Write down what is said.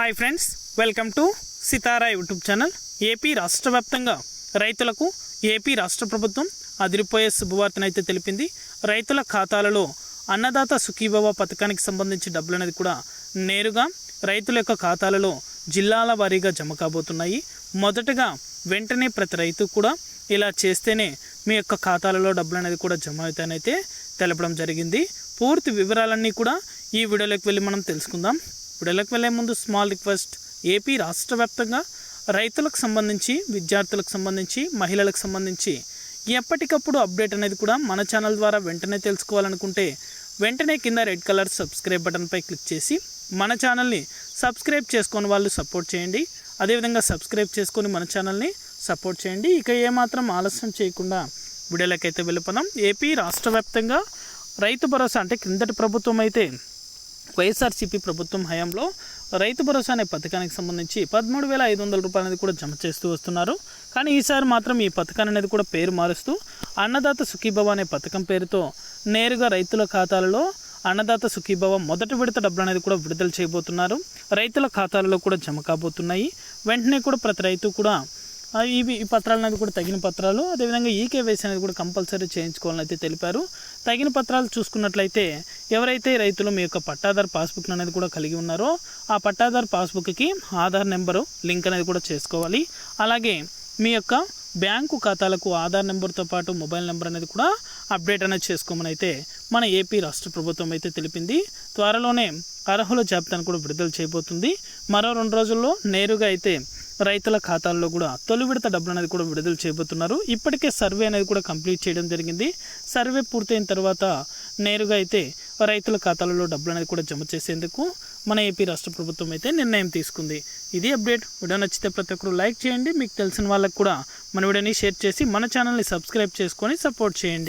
Hi friends welcome to Sitara YouTube channel. AP రాష్ట్ర వ్యాప్తంగా రైతులకు ఏపీ రాష్ట్ర ప్రభుత్వం అదిరిపోయే శుభవార్తనైతే తెలిపింది. రైతుల ఖాతాలలో అన్నదాత సుఖీభవ పథకానికి సంబంధించి డబ్బులు అనేది కూడా నేరుగా రైతుల యొక్క ఖాతాలలో జిల్లాల వారీగా జమ కాబోతున్నాయి. మొదటగా వెంటనే ప్రతి రైతు కూడా ఇలా చేస్తేనే మీ యొక్క ఖాతాలలో డబ్బులు అనేది కూడా జమ అవుతాయనైతే తెలపడం జరిగింది. పూర్తి వివరాలన్నీ కూడా ఈ వీడియోలోకి వెళ్ళి మనం తెలుసుకుందాం. వీడియోలోకి వెళ్ళే ముందు స్మాల్ రిక్వెస్ట్ ఏపీ రాష్ట్ర వ్యాప్తంగా రైతులకు సంబంధించి విద్యార్థులకు సంబంధించి మహిళలకు సంబంధించి ఎప్పటికప్పుడు అప్డేట్ అనేది కూడా మన ఛానల్ ద్వారా వెంటనే తెలుసుకోవాలనుకుంటే వెంటనే కింద రెడ్ కలర్ సబ్స్క్రైబ్ బటన్పై క్లిక్ చేసి మన ఛానల్ని సబ్స్క్రైబ్ చేసుకొని వాళ్ళు సపోర్ట్ చేయండి. అదేవిధంగా సబ్స్క్రైబ్ చేసుకొని మన ఛానల్ని సపోర్ట్ చేయండి. ఇక ఏమాత్రం ఆలస్యం చేయకుండా వీడియోలకైతే వెళ్ళిపోదాం. ఏపీ రాష్ట్ర వ్యాప్తంగా రైతు భరోసా అంటే క్రిందటి ప్రభుత్వం అయితే వైఎస్ఆర్సీపీ ప్రభుత్వం హయాంలో రైతు భరోసా అనే పథకానికి సంబంధించి పదమూడు వేల ఐదు వందల రూపాయలు అనేది కూడా జమ చేస్తూ వస్తున్నారు. కానీ ఈసారి మాత్రం ఈ పథకాన్ని అనేది కూడా పేరు మారుస్తూ అన్నదాత సుఖీభవ అనే పథకం పేరుతో నేరుగా రైతుల ఖాతాలలో అన్నదాత సుఖీభవ మొదటి విడత డబ్బులు అనేది కూడా విడుదల చేయబోతున్నారు. రైతుల ఖాతాలలో కూడా జమ కాబోతున్నాయి. వెంటనే కూడా ప్రతి రైతు కూడా ఇవి ఈ పత్రాలు అనేది కూడా తగిన పత్రాలు. అదేవిధంగా ఈ కేవైసీ అనేది కూడా కంపల్సరీ చేయించుకోవాలని అయితే తెలిపారు. తగిన పత్రాలు చూసుకున్నట్లయితే ఎవరైతే రైతులు మీ యొక్క పట్టాదార్ పాస్బుక్ అనేది కూడా కలిగి ఉన్నారో ఆ పట్టాదార్ పాస్బుక్కి ఆధార్ నెంబరు లింక్ అనేది కూడా చేసుకోవాలి. అలాగే మీ యొక్క బ్యాంకు ఖాతాలకు ఆధార్ నెంబర్తో పాటు మొబైల్ నెంబర్ అనేది కూడా అప్డేట్ అనేది చేసుకోమని అయితే మన ఏపీ రాష్ట్ర ప్రభుత్వం అయితే తెలిపింది. త్వరలోనే అర్హుల జాబితాను కూడా విడుదల చేయబోతుంది. మరో రెండు రోజుల్లో నేరుగా అయితే రైతుల ఖాతాల్లో కూడా తొలి విడత డబ్బులు అనేది కూడా విడుదల చేయబోతున్నారు. ఇప్పటికే సర్వే అనేది కూడా కంప్లీట్ చేయడం జరిగింది. సర్వే పూర్తయిన తర్వాత నేరుగా అయితే రైతుల ఖాతాలలో డబ్బులు అనేది కూడా జమ చేసేందుకు మన ఏపీ రాష్ట్ర ప్రభుత్వం అయితే నిర్ణయం తీసుకుంది. ఇది అప్డేట్. వీడియో నచ్చితే ప్రతి ఒక్కరు లైక్ చేయండి. మీకు తెలిసిన వాళ్ళకి కూడా మన వీడియోని షేర్ చేసి మన ఛానల్ని సబ్స్క్రైబ్ చేసుకొని సపోర్ట్ చేయండి.